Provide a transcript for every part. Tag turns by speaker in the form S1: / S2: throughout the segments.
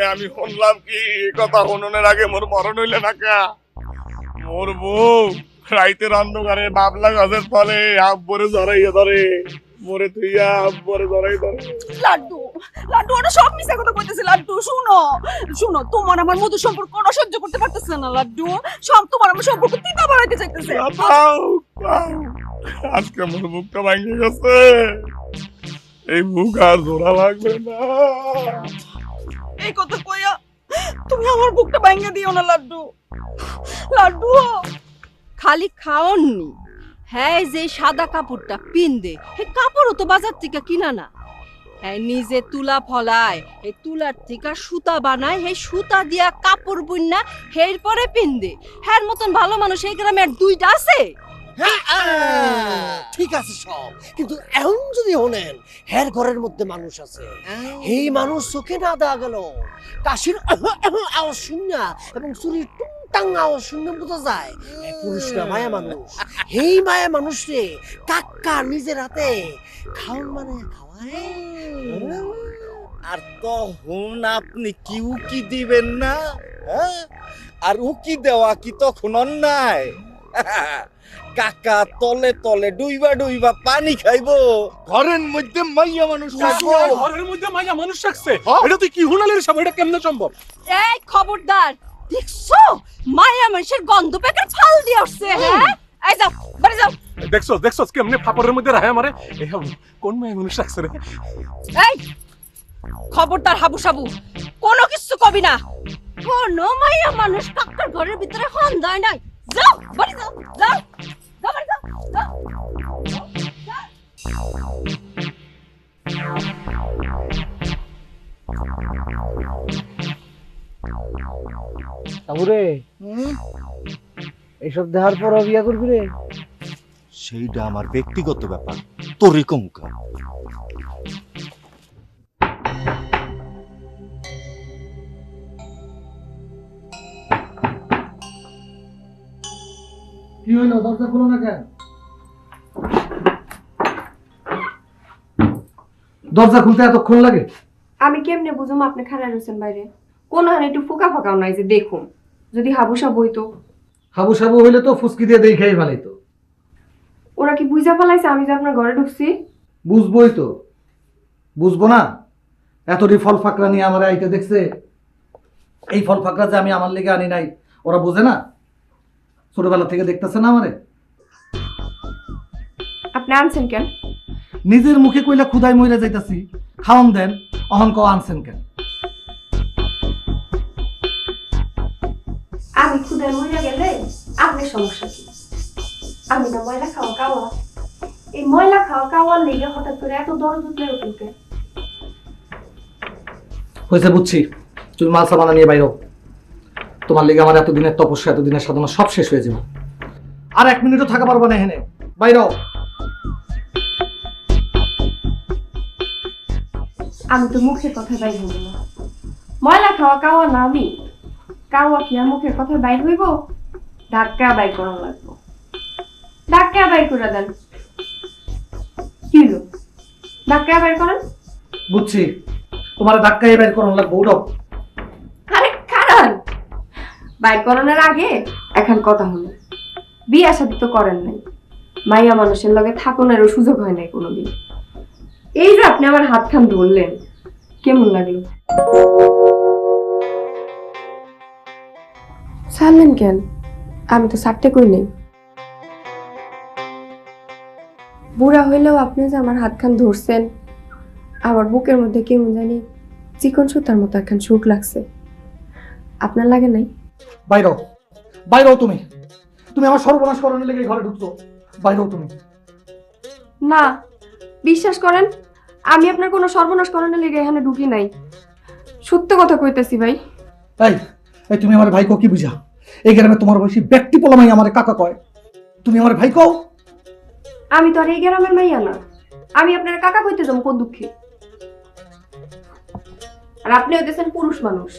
S1: এ আমি শুনলাম কি কথা শুননের আগে মোর মরণ হইলে না কা? মোর বউ রাইতের অন্ধকারে বাবলা গাছের ফলে আব্বরে জড়াইয়া ধরে। মোরে তুইয়া আব্বরে জড়াই ধরে।
S2: লাড্ডু লাড্ডু ওটা সব কথা কইতেছে লাড্ডু শুনো শুনো তোমার আমার সম্পর্ক সহ্য করতে পারতেছে না লাড্ডু। সব তোমার আমার সম্পর্ক তিতা বাড়াইতে চাইতেছে।
S1: পাও, পাও। আজকে মোর বুকটা ভাঙে গেছে। এই বুক আর জোড়া লাগবে না।
S2: এই কথা কইয়া তুমি আমার বুকটা ভাঙিয়ে দিও না, লাড্ডু। লাড্ডু,
S3: খালি খাওননি হ্যাঁ যে সাদা কাপড়টা পিন্দে হে কাপড়ও তো বাজার থেকে কিনা না। হ্যাঁ নিজে তুলা ফলায় এই তুলার থেকে সুতা বানায় হে সুতা দিয়া কাপড় বুননা হের পরে পিন্দে। হ্যার মতন ভালো মানুষ এই গ্রামে আর দুইটা আছে?
S4: ঠিক আছে সব। কিন্তু এখন যদি হলেন হের ঘরের মধ্যে মানুষ আছে। এই মানুষ চোখে না দেওয়া গেল। কাশির আওয়াজ শূন্য এবং চুরির টুংটাং আওয়াজ শূন্য বোঝা যায় পুরুষ না মায়া মানুষ। এই মায়া মানুষ রে কাক্কা নিজের হাতে খাওয়ান মানে খাওয়ায়।
S5: আর তখন আপনি কি উকি দিবেন না হ্যাঁ? আর উকি দেওয়া কি তখন অন্যায়? কাকা তলে তলে ডুইবা ডুইবা পানি খাইবো। ঘরের মধ্যে মাইয়া মানুষ থাকব
S6: ঘরের মধ্যে মাইয়া মানুষ রাখছে
S5: হ্যাঁ?
S6: এটা তুই কি হুনালের সব এটা কেমনে সম্ভব?
S3: এই খবরদার দেখছ? মায়া মানুষের গন্ধ পেকের ফাল দিয়ে উঠছে হ্যাঁ? এই যাও বাড়ি যাও।
S6: দেখছ দেখছ কেমনে ফাপড়ের মধ্যে রাহে আমারে? এই কোন মাইয়া মানুষ রাখছে রে?
S3: এই খবরদার হাবু সাবু কোনো কিছু কবি না। কোন মাইয়া মানুষ কাক্কার ঘরের ভিতরে হন দেয় নাই। যাও বাড়ি যাও যাও যাও বাড়ি যাও যাও
S4: তারপরে এইসব দেখার পর বিয়া করবি রে?
S5: সেইটা আমার ব্যক্তিগত ব্যাপার। তোরই কমকা।
S4: কি হইল? দরজা খুলো না কেন?
S7: দরজা খুলতে এতক্ষণ লাগে?
S8: আমি কেমনে বুঝুম আপনি খারাপ রয়েছেন বাইরে? কোন হানে একটু ফুকা ফাঁকাও নাই যে দেখুন। যদি হাবুসা বইতো
S7: হাবু সাবু হইলে তো ফুসকি দিয়ে দেই খেয়ে ফেলাইতো।
S8: ওরা কি বুঝা ফেলাইছে আমি যে আপনার ঘরে ঢুকছি?
S7: বুঝবই তো। বুঝব না? এতটি ফল ফাকরা নিয়ে আমার আইতে দেখছে? এই ফল ফাকরা যে আমি আমার লেগে আনি নাই ওরা বোঝে না? ছোটবেলা থেকে দেখতেছে না আমারে?
S8: আপনি আনছেন কেন?
S7: নিজের মুখে কইলা ক্ষুদাই মইরা যাইতাছি। খাওন দেন অহন ক আনছেন কেন?
S8: আমি খুদার ময়লা গেলে আপনার সমস্যা কি? আমি না ময়লা খাওয়া কাওয়া। এই ময়লা খাওয়া কাওয়ার লেগে হঠাৎ করে এত দরদ উঠলে উঠলকে
S7: হয়েছে বুঝছি। তুমি মাল সামানা নিয়ে বাইরো তোমার লেগে আমার এতদিনের তপস্যা এতদিনের সাধনা সব শেষ হয়ে যাবে। আর এক মিনিটও থাকা পারব না এখানে। বাইরো
S8: আমি তো মুখের কথা বাইর হইব না। ময়লা খাওয়া কাওয়া না আমি। কাওয়া কি আর মুখের কথা বাইর হইব? ধাক্কা বাইর করা লাগবো। ধাক্কা বাইর করে দেন। কি হলো? ধাক্কা বাইর করেন?
S7: বুঝছি। তোমার ধাক্কা এবার করুন লাগবে উঠো।
S8: বাইর করানোর আগে এখন কথা হলো। বিয়ে শাদি তো করেন নাই। মাইয়া মানুষের লগে থাকুনেরও সুযোগ হয় নাই কোনোদিন। এই যে আপনি আমার হাত খান ধরলেন, কেমন লাগল? ছাড়লেন কেন? আমি তো সারতে কই নেই। বুড়া হইলেও আপনি যে আমার হাতখান ধরছেন, আমার বুকের মধ্যে কেমন জানি চিকন সুতার মতো একখান সুখ লাগছে। আপনার লাগে নাই?
S7: বাইরো। বাইরো তুমি। তুমি আমার সর্বনাশ করানোর লেগে ঘরে ঢুকছো। বাইরো তুমি।
S8: না বিশ্বাস করেন আমি আপনার কোনো সর্বনাশ করানোর লেগে এখানে ঢুকি নাই। সত্য কথা কইতেছি ভাই।
S7: এই এই তুমি আমার ভাইকে কি বুঝা? এই গ্রামে তোমার বয়সী ব্যক্তি পোলামাই আমার কাকা কয়। তুমি আমার ভাই কও
S8: আমি তো আর এই গ্রামের মাইয়া না। আমি আপনার কাকা কইতে যাব কোন দুঃখে। আর আপনি হইতেছেন পুরুষ মানুষ।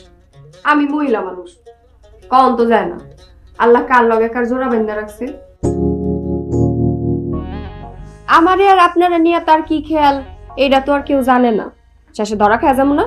S8: আমি মহিলা মানুষ। কন তো যায় না। আল্লাহ কার লগে কার জোড়া বেঁধে রাখছে? আমারে আর আপনারা নিয়ে তার কি খেয়াল? এটা তো আর কেউ জানে না। শেষে ধরা খায় যাব না?